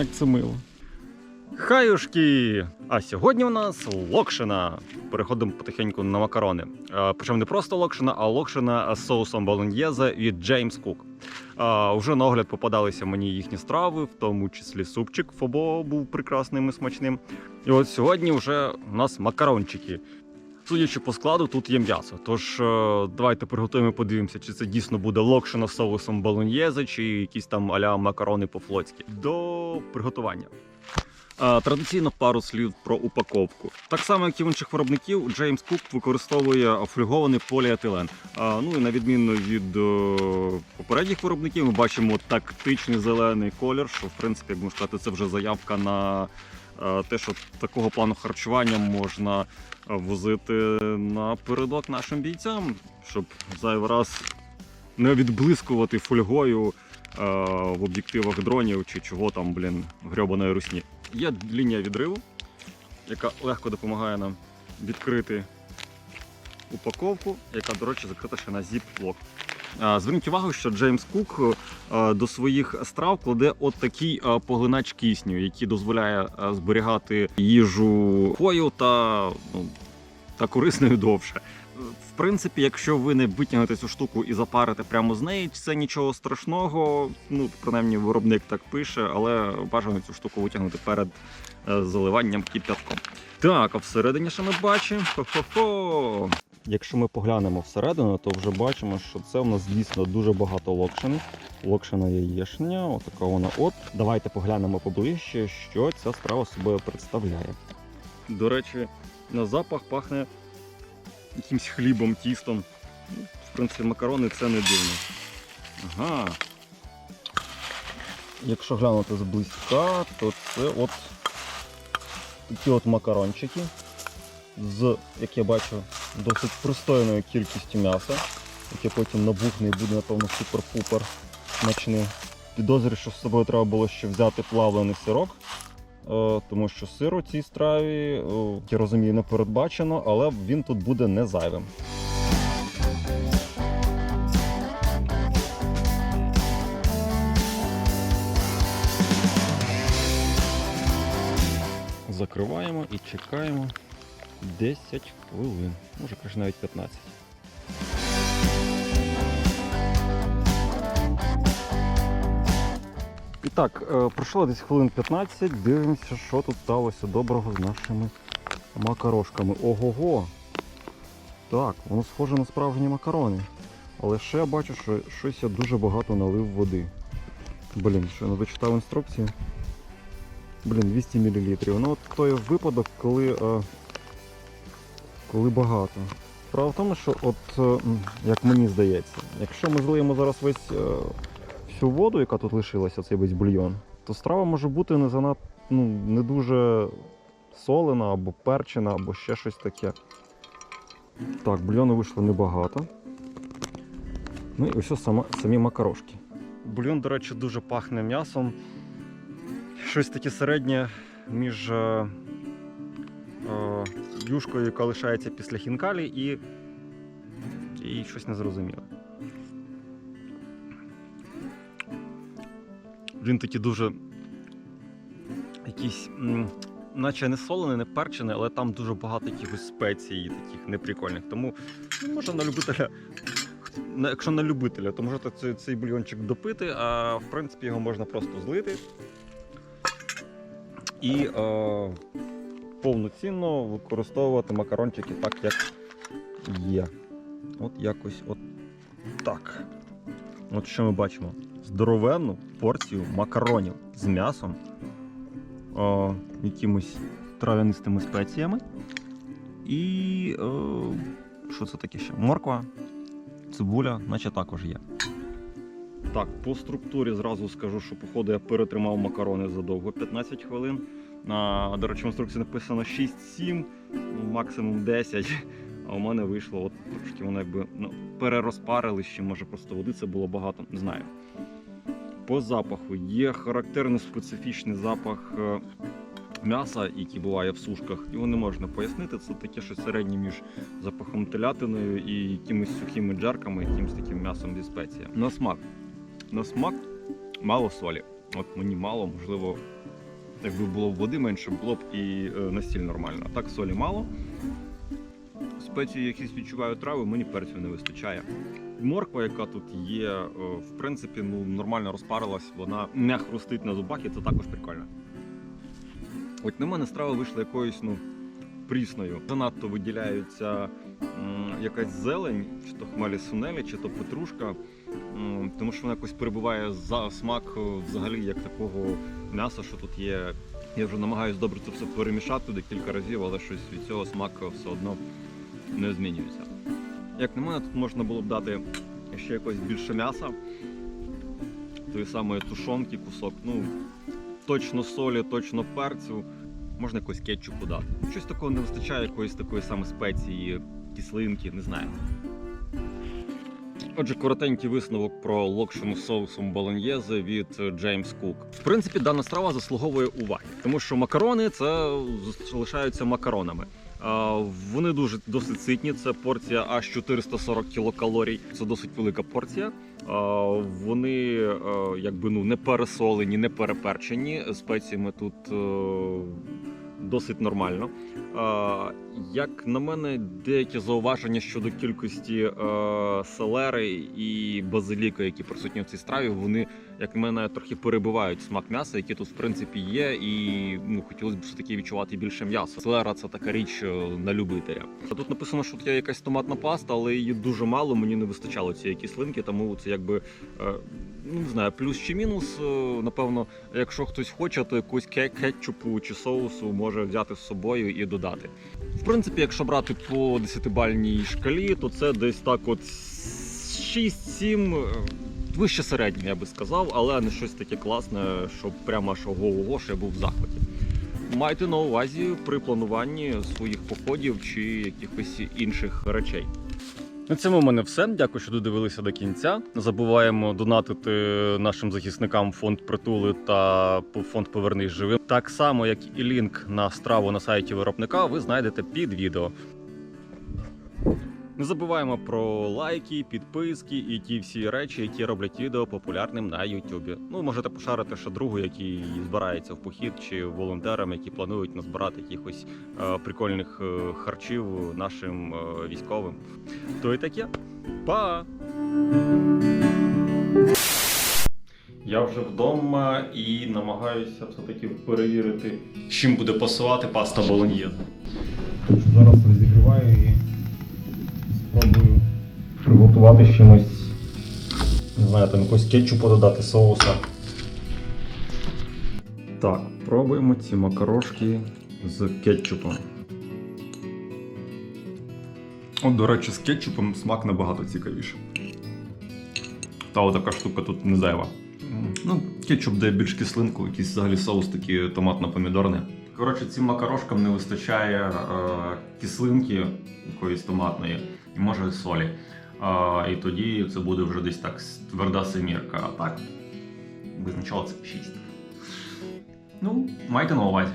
Як це мило. Хаюшки! А сьогодні у нас локшина. Переходимо потихеньку на макарони. Причому не просто локшина, а локшина з соусом болоньєзе від Джеймс Кук. Уже на огляд попадалися мені їхні страви, в тому числі супчик Фобо був прекрасним і смачним. І от сьогодні вже у нас макарончики. Судячи по складу, тут є м'ясо. Тож е, давайте приготуємо подивимося, чи це дійсно буде локшина з соусом болоньєзе, чи якісь там аля макарони по-флотськи. До приготування. Е, Традиційно пару слів про упаковку. Так само, як і в інших виробників, James Cook використовує фольгований поліетилен. Ну і на відміну від е, попередніх виробників, ми бачимо тактичний зелений колір, що в принципі, як можна сказати, це вже заявка на е, те, що такого плану харчування можна е, возити напередок нашим бійцям, щоб зайвий раз не відблискувати фольгою е, в об'єктивах дронів чи чого там, блін, грьобаної русні. Є лінія відриву, яка легко допомагає нам відкрити упаковку, яка, до речі, закрита ще на зіп-лок. Зверніть увагу, що Джеймс Кук е, до своїх страв кладе от такий е, поглинач кисню, який дозволяє е, зберігати їжу хою та, ну, та корисною довше. В принципі, якщо ви не витягнете цю штуку і запарите прямо з неї, це нічого страшного. Ну, принаймні, виробник так пише, але бажано цю штуку витягнути перед е, заливанням кип'ятком. Так, а всередині що ми бачимо? Хо-хо-хо! Якщо ми поглянемо всередину, то вже бачимо, що це у нас дійсно дуже багато локшини. Локшина яєшня, отака вона от. Давайте поглянемо поближче, що ця страва собою представляє. До речі, на запах пахне якимсь хлібом, тістом. Ну, В принципі, макарони це не дивно. Ага. Якщо глянути зблизька, то це от такі от макарончики з, як я бачу, досить пристойною кількістю м'яса, яке потім набухне і буде, напевно, супер-пупер смачним. Підозрюю, що з собою треба було ще взяти плавлений сирок, тому що сир у цій страві, е, я розумію, не передбачено, але він тут буде не зайвим. Закриваємо і чекаємо 10 хвилин, може краще навіть 15. І так, е, пройшло десь хвилин 15, дивимося, що тут сталося доброго з нашими макарошками. Ого-го! Так, воно схоже на справжні макарони. Але ще я бачу, що щось я дуже багато налив води. Блін, що я не дочитав інструкцію. Блін, 200 мл. Ну от той випадок, коли, е, коли багато. Справа в тому, що от, е, як мені здається, якщо ми злиємо зараз весь е, всю воду, яка тут лишилася, цей весь бульйон, то страва може бути не занад, ну, не дуже солена або перчена, або ще щось таке. Так, бульйону вийшло небагато. Ну і ось сама, самі макарошки. Бульйон, до речі, дуже пахне м'ясом. Щось таке середнє між е, е, юшкою, яка лишається після хінкалі, і, і щось незрозуміле. Він такий дуже якийсь, наче не солений, не перчений, але там дуже багато якихось спецій, таких неприкольних. Тому ну, може на любителя. Якщо на любителя, то можете цей, цей бульйончик допити, а в принципі його можна просто злити і е, повноцінно використовувати макарончики так, як є. От якось от так. От що ми бачимо? Здоровенну порцію макаронів з м'ясом, е, якимось трав'янистими спеціями. І е, що це таке ще? Морква, цибуля, наче також є. Так, по структурі зразу скажу, що походу я перетримав макарони задовго 15 хвилин. А, до речі, в інструкції написано 6-7, ну, максимум 10. А у мене вийшло от трошки воно якби ну, перерозпарили, ще може просто води це було багато, не знаю. По запаху є характерний специфічний запах е, м'яса, який буває в сушках. Його не можна пояснити. Це таке щось середнє між запахом телятиною і якимись сухими джарками, якимось таким м'ясом зі спеціями. На смак. На смак мало солі. От мені мало, можливо, Якби було води менше, було б і е, настіль нормально. А так солі мало. Спеції якісь відчуваю трави, мені перцю не вистачає. Морква, яка тут є, е, в принципі, ну нормально розпарилась, вона не хрустить на зубах, і це також прикольно. От на мене страва вийшла якоюсь ну, прісною. Занадто виділяється м, якась зелень, чи то хмелі сунелі, чи то петрушка, тому що вона якось перебуває за смак е, взагалі як такого м'яса, що тут є. Я вже намагаюся добре це все перемішати декілька разів, але щось від цього смак все одно не змінюється. Як на мене, тут можна було б дати ще якось більше м'яса, тої самої тушонки, кусок. Ну, точно солі, точно перцю, можна якось кетчупу дати. Щось такого не вистачає, якоїсь такої саме спеції, кислинки, не знаю. Отже, коротенький висновок про локшину соусом болоньєзе від Джеймс Кук. В принципі, дана страва заслуговує уваги, тому що макарони це залишаються макаронами. Вони дуже досить ситні. Це порція аж 440 кілокалорій. Це досить велика порція. Вони е, якби ну не пересолені, не переперчені. Спеціями тут е, досить нормально. Як на мене, деякі зауваження щодо кількості е, селери і базиліка, які присутні в цій страві, вони, як на мене, трохи перебивають смак м'яса, який тут в принципі є, і ну хотілося б все таки відчувати більше м'яса. Селера це така річ е, на любителя. Тут написано, що тут є якась томатна паста, але її дуже мало. Мені не вистачало цієї кислинки, тому це якби. е, Ну, не знаю, плюс чи мінус. Напевно, якщо хтось хоче, то якусь кетчупу чи соусу може взяти з собою і додати. В принципі, якщо брати по 10-бальній шкалі, то це десь так от 6-7, е, вище середнього, я би сказав, але не щось таке класне, щоб прямо аж ого-ого, я був в захваті. Майте на увазі при плануванні своїх походів чи якихось інших речей. На цьому в мене все. Дякую, що додивилися до кінця. Не забуваємо донатити нашим захисникам фонд притули та фонд Повернись живим. Так само, як і лінк на страву на сайті виробника, ви знайдете під відео. Не забуваємо про лайки, підписки і ті всі речі, які роблять відео популярним на Ютубі. Ну, можете пошарити ще другу, який збирається в похід, чи волонтерам, які планують назбирати якихось е, прикольних е, харчів нашим е, військовим. То і таке. Па! Я вже вдома і намагаюся все-таки перевірити, чим буде пасувати паста болоньєзе. Зараз розігріваю і спробую приготувати з чимось. Не знаю, там якось кетчупу додати соуса. Так, пробуємо ці макарошки з кетчупом. От, до речі, з кетчупом смак набагато цікавіше. Та отака штука тут не зайва. Ну, кетчуп дає більш кислинку, якийсь взагалі соус такий томатно-помідорний. Коротше, цим макарошкам не вистачає е, кислинки якоїсь томатної може солі. А, і тоді це буде вже десь так тверда семірка. А так, визначало це 6. Ну, майте на увазі.